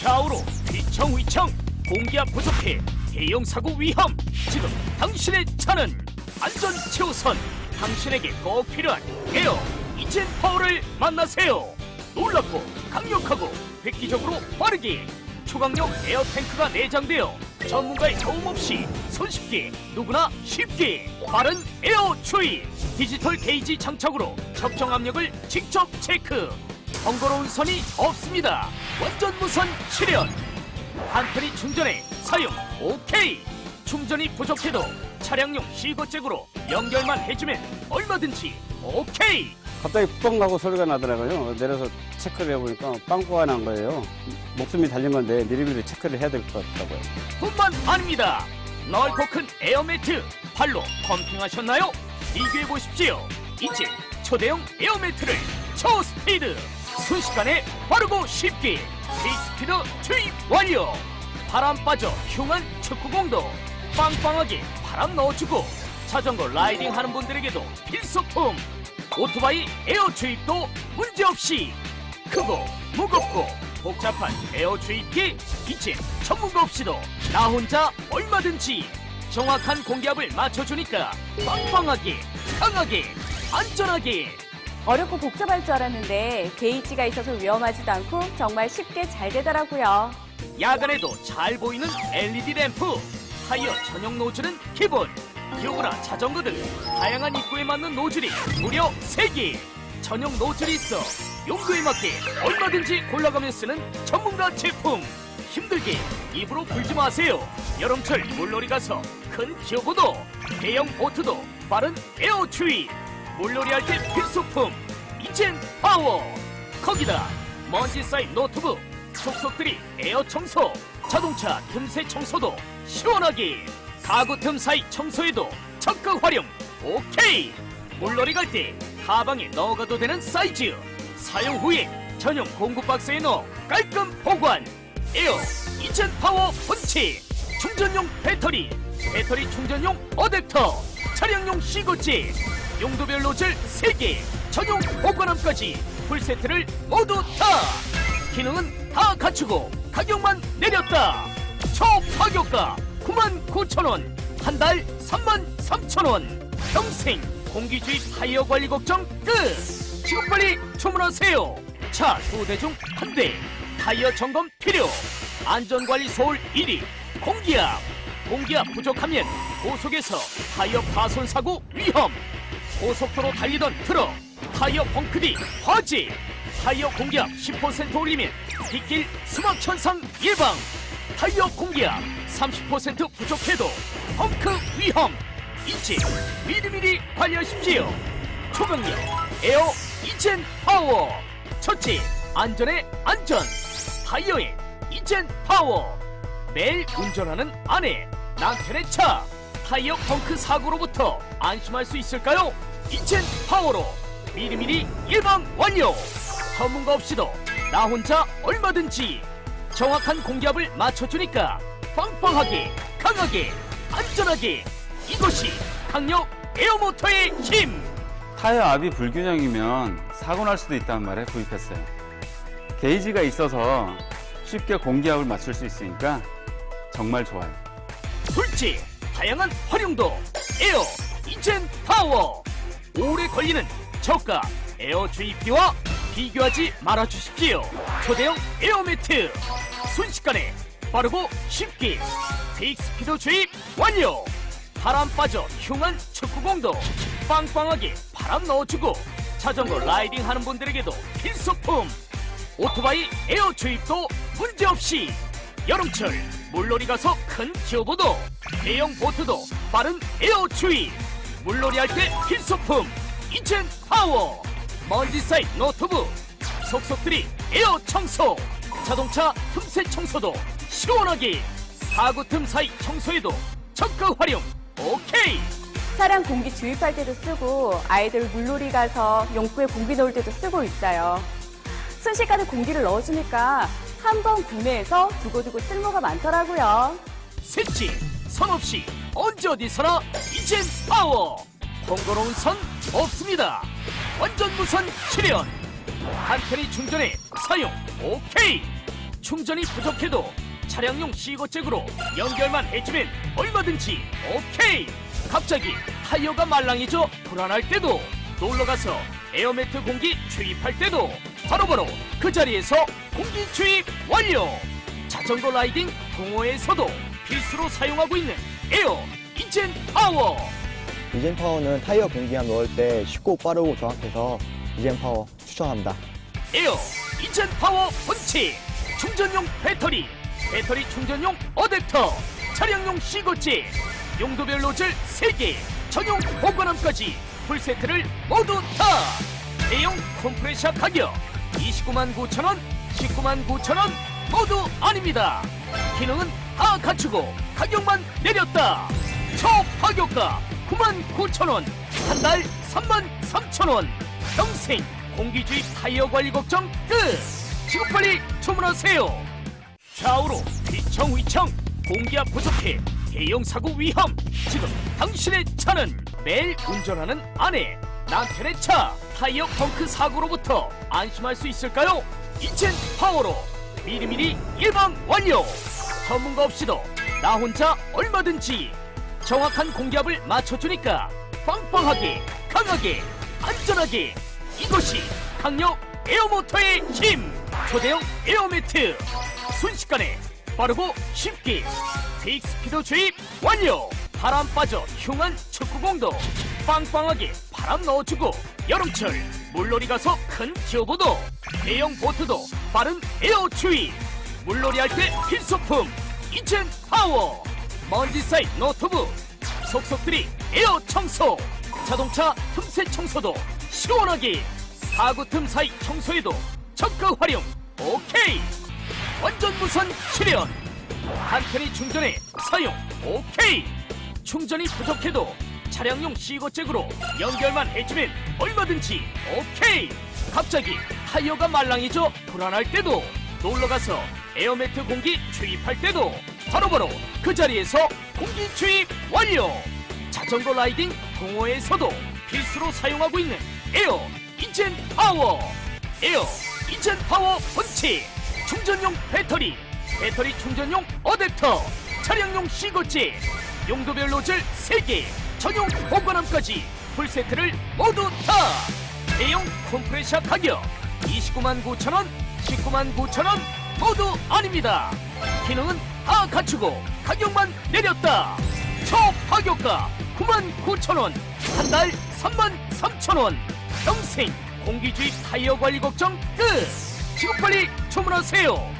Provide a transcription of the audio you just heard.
좌우로 휘청휘청 공기압 부족해 대형 사고 위험. 지금 당신의 차는 안전 최우선 당신에게 꼭 필요한 에어 이젠 파워를 만나세요. 놀랍고 강력하고 획기적으로 빠르게 초강력 에어 탱크가 내장되어 전문가의 도움 없이 손쉽게 누구나 쉽게 빠른 에어 추이 디지털 게이지 장착으로 적정 압력을 직접 체크 번거로운 선이 없습니다 완전 무선 실현 한터리 충전에 사용 오케이 충전이 부족해도 차량용 시거잭으로 연결만 해주면 얼마든지 오케이 갑자기 뻥 나고 소리가 나더라고요. 내려서 체크를 해보니까 빵꾸가 난 거예요. 목숨이 달린 건데 미리미리 체크를 해야 될 것 같다고요. 뿐만 아닙니다. 넓고 큰 에어매트 발로 펌핑하셨나요? 비교해 보십시오. 이제 초대형 에어매트를 초스피드 순식간에 빠르고 쉽게 스피드 투입 완료. 바람 빠져 흉한 축구공도 빵빵하게 바람 넣어주고 자전거 라이딩 하는 분들에게도 필수품. 오토바이 에어 주입도 문제없이 크고 무겁고 복잡한 에어 주입기 이제 전문가 없이도 나 혼자 얼마든지 정확한 공기압을 맞춰주니까 빵빵하게 강하게 안전하게 어렵고 복잡할 줄 알았는데 게이지가 있어서 위험하지도 않고 정말 쉽게 잘 되더라고요. 야간에도 잘 보이는 LED 램프. 타이어 전용 노즐은 기본. 기어구나 자전거들 다양한 입구에 맞는 노즐이 무려 3개. 전용 노즐이 있어 용도에 맞게 얼마든지 골라가며 쓰는 전문가 제품. 힘들게 입으로 불지 마세요. 여름철 물놀이 가서 큰 기어구도 대형 보트도 빠른 에어 추위 물놀이 할 때 필수품 이젠 파워. 거기다 먼지 쌓인 노트북 속속들이 에어 청소 자동차 틈새 청소도 시원하게 가구 틈 사이 청소에도 적극 활용. 오케이! 물놀이 갈 때 가방에 넣어가도 되는 사이즈. 사용 후에 전용 공구 박스에 넣어 깔끔 보관. 에어 이젠 파워 본체 충전용 배터리 배터리 충전용 어댑터 차량용 시골재 용도별 노즐 3개 전용 보관함까지 풀세트를 모두 다 기능은 다 갖추고 가격만 내렸다. 초파격가 99,000원 한 달 33,000원. 평생 공기주의 타이어 관리 걱정 끝. 지금 빨리 주문하세요. 차두대중 한 대 타이어 점검 필요. 안전관리 서울 1위 공기압. 공기압 부족하면 고속에서 타이어 파손 사고 위험 고속도로 달리던 트럭 타이어 펑크디 화재 타이어 공기압 10% 올리면 빗길 수막 현상 예방. 타이어 공기압 30% 부족해도 펑크 위험. 이제 미리미리 관리하십시오. 초강력 에어 이젠 파워. 첫째 안전의 안전. 타이어의 이젠 파워. 매일 운전하는 아내 남편의 차. 타이어 펑크 사고로부터 안심할 수 있을까요? 이젠 파워로 미리미리 예방 완료 전문가 없이도 나 혼자 얼마든지 정확한 공기압을 맞춰주니까 빵빵하게 강하게 안전하게 이것이 강력 에어모터의 힘 타이어 압이 불균형이면 사고 날 수도 있다는 말에 구입했어요. 게이지가 있어서 쉽게 공기압을 맞출 수 있으니까 정말 좋아요. 둘째 다양한 활용도 에어 이젠 파워 오래 걸리는 저가 에어 주입기와 비교하지 말아 주십시오. 초대형 에어매트. 순식간에 빠르고 쉽게 빅스피드 주입 완료. 바람 빠져 흉한 축구공도 빵빵하게 바람 넣어주고 자전거 라이딩 하는 분들에게도 필수품. 오토바이 에어 주입도 문제없이 여름철 물놀이 가서 큰 기어보도 대형 보트도 빠른 에어 주입 물놀이 할 때 필수품 이젠 파워 먼지 쌓인 노트북 속속들이 에어 청소 자동차 틈새 청소도 시원하게 사구 틈 사이 청소에도 적극 활용 오케이 차량 공기 주입할 때도 쓰고 아이들 물놀이 가서 용구에 공기 넣을 때도 쓰고 있어요. 순식간에 공기를 넣어주니까 한 번 구매해서 두고두고 쓸모가 많더라고요. 셋째 선 없이 언제 어디서나 이젠 파워. 번거로운 선 없습니다. 완전 무선 실현. 한편이 충전에 사용 오케이. 충전이 부족해도 차량용 시거잭으로 연결만 해주면 얼마든지 오케이. 갑자기 타이어가 말랑해져 불안할 때도. 놀러가서 에어매트 공기 주입할 때도. 바로 바로 그 자리에서 공기 주입 완료. 자전거 라이딩 동호회에서도 필수로 사용하고 있는 에어 이젠 파워. 이젠 파워는 타이어 공기압 넣을 때 쉽고 빠르고 정확해서 이젠 파워 추천합니다. 에어 이젠 파워 펀치. 충전용 배터리. 배터리 충전용 어댑터. 차량용 시거지. 용도별 노즐 3개. 전용 보관함까지 풀세트를 모두 다. 대형 컴프레셔 가격 29만 9천원 19만 9천원 모두 아닙니다. 기능은 다 갖추고 가격만 내렸다. 초파격가 9만 9천원 한 달 3만 3천원. 평생 공기주의 타이어 관리 걱정 끝. 지금 빨리 주문하세요. 좌우로 휘청휘청 공기압 부족해 대형 사고 위험. 지금 당신의 차는 매일 운전하는 아내 남편의 차. 타이어 펑크 사고로부터 안심할 수 있을까요? 이젠 파워로 미리미리 예방 완료 전문가 없이도 나 혼자 얼마든지 정확한 공기압을 맞춰주니까 빵빵하게 강하게 안전하게 이것이 강력 에어모터의 힘! 초대형 에어매트! 순식간에 빠르고 쉽게 빅스피드 주입 완료! 바람 빠져 흉한 축구공도 빵빵하게 바람 넣어주고 여름철 물놀이 가서 큰 튜브도 대형 보트도 빠른 에어 주입 물놀이 할 때 필수품 이젠 파워. 먼지 쌓인 노트북 속속들이 에어 청소 자동차 틈새 청소도 시원하게 사구 틈 사이 청소에도 적극 활용. 오케이. 완전 무선 출연. 한편의 충전에 사용. 오케이. 충전이 부족해도 차량용 시거잭으로 연결만 해주면 얼마든지 오케이. 갑자기 타이어가 말랑해져 불안할 때도 놀러가서 에어매트 공기 주입할 때도 바로 바로 그 자리에서 공기 주입 완료! 자전거 라이딩 동호회에서도 필수로 사용하고 있는 에어 이젠 파워! 에어 이젠 파워 펀치! 충전용 배터리! 배터리 충전용 어댑터! 차량용 시거지! 용도별 노즐 3개! 전용 보관함까지 풀세트를 모두 다! 대형 컴프레셔 가격 29만 9천원 19만 9천원 모두 아닙니다. 기능은 다 갖추고 가격만 내렸다. 초파격가 9만 9천원 한 달 3만 3천원. 평생 공기주의 타이어 관리 걱정 끝. 지금 빨리 주문하세요